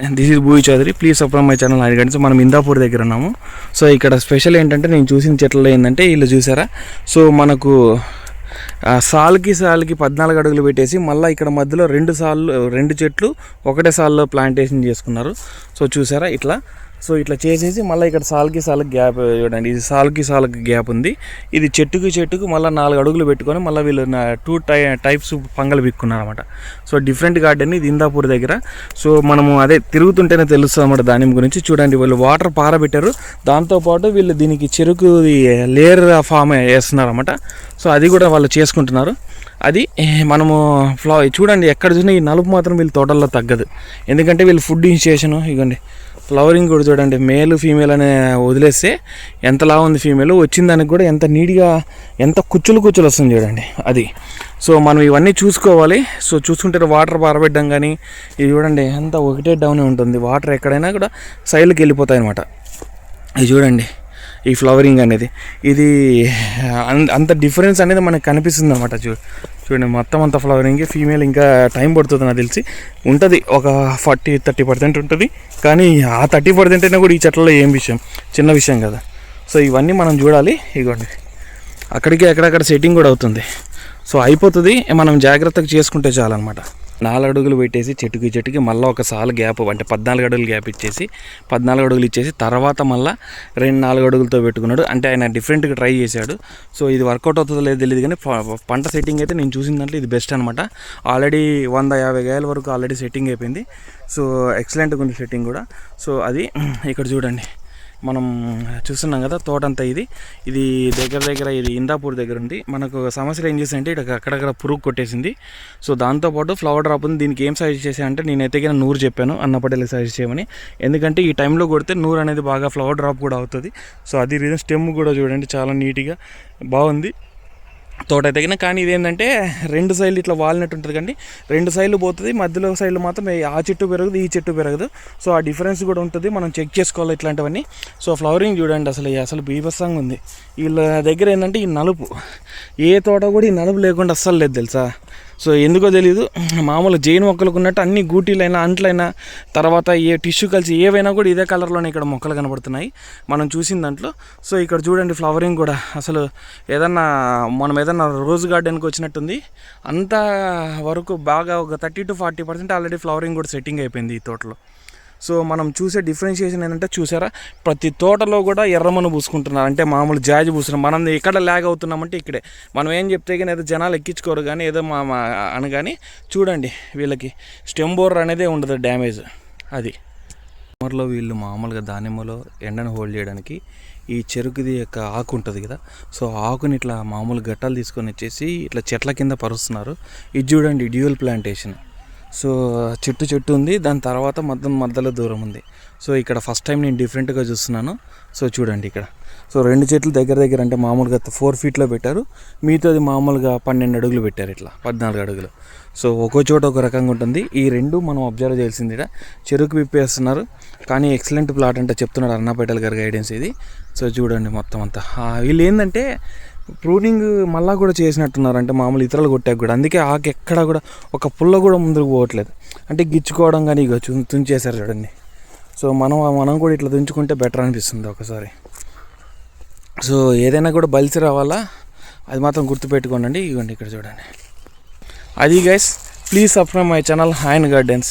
This is Bhui Chaudhary please support my channel అడిగండి so మనం ఇందాపూర్ దగ్గర ఉన్నాము. సో ఇక్కడ స్పెషల్ ఏంటంటే నేను చూసిన చెట్లలో ఏంటంటే వీళ్ళు చూసారా? సో మనకు సాల్కి సాల్కి పద్నాలుగు అడుగులు పెట్టేసి మళ్ళీ ఇక్కడ మధ్యలో రెండు సార్లు రెండు చెట్లు ఒకటే సాల్లో ప్లాంటేషన్ చేసుకున్నారు. సో చూసారా? ఇట్లా. సో ఇట్లా చేసేసి మళ్ళీ ఇక్కడ సాల్కి సాల్కి గ్యాప్ చూడండి ఇది సాల్కి సాల్కి గ్యాప్ ఉంది. ఇది చెట్టుకి చెట్టుకు మళ్ళీ నాలుగు అడుగులు పెట్టుకొని మళ్ళీ వీళ్ళు టూ టై టైప్స్ పంగలు పిక్కున్నారు అనమాట సో డిఫరెంట్ గార్డెన్ ఇది ఇందాపూర్ దగ్గర. సో మనము అదే తిరుగుతుంటేనే తెలుస్తుంది అనమాట దాని గురించి. చూడండి వీళ్ళు వాటర్ పారబెట్టారు. దాంతోపాటు వీళ్ళు దీనికి చెరుకు లేయర్ ఫామ్ వేస్తున్నారు అనమాట సో అది కూడా వాళ్ళు చేసుకుంటున్నారు. అది మనము ఫ్లా చూడండి ఎక్కడ చూసినా ఈ నలుపు మాత్రం వీళ్ళ తోటల్లో తగ్గదు. ఎందుకంటే వీళ్ళు ఫుడ్ ఇన్స్టేషను ఇగోండి. ఫ్లవరింగ్ కూడా చూడండి. మేల్ ఫీమేల్ అనే వదిలేస్తే ఎంత ఎంతలా ఉంది ఫీమేల్ వచ్చిన దానికి కూడా ఎంత నీట్గా ఎంత కుచ్చులు కుచ్చులు వస్తుంది చూడండి. అది. సో మనం ఇవన్నీ చూసుకోవాలి. సో చూసుకుంటే వాటర్ పారబెట్టడం కానీ ఇది చూడండి ఎంత ఒకటే డౌన్ ఉంటుంది. వాటర్ ఎక్కడైనా కూడా సైడ్కి వెళ్ళిపోతాయి అనమాట ఇది చూడండి. ఈ ఫ్లవరింగ్ అనేది. ఇది అంత డిఫరెన్స్ అనేది మనకు కనిపిస్తుంది అనమాట చూ చూడండి మొత్తం అంత ఫ్లవరింగ్ ఫీమేల్ ఇంకా టైం పడుతుంది నాకు తెలిసి. ఉంటుంది ఒక ఫార్టీ థర్టీ పర్సెంట్ ఉంటుంది. కానీ ఆ థర్టీ పర్సెంట్ అయినా కూడా ఈ చెట్లలో ఏం విషయం? చిన్న విషయం కదా. సో ఇవన్నీ మనం చూడాలి. ఇగోండి. అక్కడికి అక్కడక్కడ సెట్టింగ్ కూడా అవుతుంది. సో అయిపోతుంది మనం జాగ్రత్తగా చేసుకుంటే చాలన్నమాట. నాలుగు అడుగులు పెట్టేసి చెట్టుకి చెట్టుకి మళ్ళీ ఒక సాలు గ్యాప్ అంటే పద్నాలుగు అడుగులు గ్యాప్ ఇచ్చేసి పద్నాలుగు అడుగులు ఇచ్చేసి తర్వాత మళ్ళీ రెండు నాలుగు అడుగులతో పెట్టుకున్నాడు. అంటే ఆయన డిఫరెంట్గా ట్రై చేశాడు. సో ఇది వర్కౌట్ అవుతుందో లేదో తెలియదు కానీ పంట సెట్టింగ్ అయితే నేను చూసిన దాంట్లో ఇది బెస్ట్ అనమాట ఆల్రెడీ వంద యాభై గాయల వరకు ఆల్రెడీ సెట్టింగ్ అయిపోయింది. సో ఎక్సలెంట్గా ఉంది సెట్టింగ్ కూడా. సో అది ఇక్కడ చూడండి. మనం చూస్తున్నాం కదా తోటంతా ఇది. ఇది దగ్గర దగ్గర ఇది ఇందాపూర్ దగ్గర ఉంది. మనకు సమస్యలు ఏం చేసాయంటే ఇక్కడ అక్కడక్కడ పురుగు కొట్టేసింది. సో దాంతోపాటు ఫ్లవర్ డ్రాప్ ఉంది. దీనికి ఏం సజెస్ట్ చేశానంటే నేను ఎత్తగిన నూరు చెప్పాను. అన్న సజెస్ట్ చేయమని. ఎందుకంటే ఈ టైంలో కొడితే నూరు అనేది బాగా ఫ్లవర్ డ్రాప్ కూడా అవుతుంది. సో అది రీజన్ స్టెమ్ కూడా చూడండి. చాలా నీట్గా బాగుంది. తోట తగిన కానీ ఇదేంటంటే రెండు సైడ్లు ఇట్లా వాలినట్టు ఉంటుంది కానీ రెండు సైడ్లు పోతుంది మధ్యలో సైడ్లు మాత్రం ఆ చెట్టు పెరగదు ఈ చెట్టు పెరగదు. సో ఆ డిఫరెన్స్ కూడా ఉంటుంది మనం చెక్ చేసుకోవాలి ఇట్లాంటివన్నీ. సో ఫ్లవరింగ్ చూడండి అసలు అసలు బీభత్సంగా ఉంది. వీళ్ళ దగ్గర ఏంటంటే ఈ నలుపు. ఏ తోట కూడా ఈ నలుపు లేకుండా అస్సలు లేదు తెలుసా? సో ఎందుకో తెలియదు మామూలు జైన్ మొక్కలకు ఉన్నట్టు అన్ని గూటీలైనా అంట్లైనా తర్వాత ఏ టిష్యూ కలిసి ఏవైనా కూడా ఇదే కలర్లోనే ఇక్కడ మొక్కలు కనబడుతున్నాయి. మనం చూసిన దాంట్లో. సో ఇక్కడ చూడండి ఫ్లవరింగ్ కూడా. అసలు ఏదన్నా మనం ఏదన్నా రోజ్ గార్డెన్కి వచ్చినట్టుంది. అంత వరకు బాగా ఒక thirty to forty percent already flowering కూడా సెట్టింగ్ అయిపోయింది ఈ తోటలో. సో మనం చూసే డిఫరెన్షియేషన్ ఏంటంటే చూసారా? ప్రతి తోటలో కూడా ఎర్రమను పూసుకుంటున్నారు. అంటే మామూలు జాజి పూసుకున్నారు మనం ఎక్కడ ల్యాగ్ అవుతున్నామంటే ఇక్కడే. మనం ఏం చెప్తే కానీ ఏదో జనాలు ఎక్కించుకోరు కానీ ఏదో మా మా అని కానీ చూడండి వీళ్ళకి. స్టెమ్ బోర్ అనేది ఉండదు డ్యామేజ్. అది. సమ్మర్లో వీళ్ళు మామూలుగా దానిమ్మలో ఎండను హోల్డ్ చేయడానికి ఈ చెరుకుది యొక్క ఆకు ఉంటుంది కదా. సో ఆకుని ఇట్లా మామూలు గట్టాలు తీసుకొని వచ్చేసి ఇట్లా చెట్ల కింద పరుస్తున్నారు. ఇది చూడండి డ్యూయల్ ప్లాంటేషన్. సో చెట్టు చెట్టు ఉంది. దాని తర్వాత మధ్య మధ్యలో దూరం ఉంది. సో ఇక్కడ ఫస్ట్ టైం నేను డిఫరెంట్గా చూస్తున్నాను. సో చూడండి ఇక్కడ. సో రెండు చెట్లు దగ్గర దగ్గర అంటే మామూలుగా ఫోర్ ఫీట్లో పెట్టారు. మిగతాది మామూలుగా పన్నెండు అడుగులు పెట్టారు ఇట్లా పద్నాలుగు అడుగులు. సో ఒక్కో చోట ఒక రకంగా ఉంటుంది. ఈ రెండు మనం అబ్జర్వ్ చేయాల్సింది ఇక్కడ. చెరుకు విప్పేస్తున్నారు. కానీ ఎక్సలెంట్ ప్లాట్ అంటే చెప్తున్నాడు అన్నపేటల్ గారి గైడెన్స్ ఇది. సో చూడండి మొత్తం అంతా. వీళ్ళు ఏంటంటే ప్రూనింగ్ మళ్ళా కూడా చేసినట్టున్నారు అంటే మామూలు ఇతరులు కొట్టాక కూడా. అందుకే ఆకు ఎక్కడా కూడా ఒక పుల్ల కూడా ముందుకు పోవట్లేదు. అంటే గిచ్చుకోవడం కానీ ఇక తుంచేశారు చూడండి. సో మనం మనం కూడా ఇట్లా తుంచుకుంటే బెటర్ అనిపిస్తుంది ఒకసారి. సో ఏదైనా కూడా బలిసి రావాలా? అది మాత్రం గుర్తుపెట్టుకోండి ఇవ్వండి ఇక్కడ చూడండి. అది guys please subscribe my channel హాయన్ gardens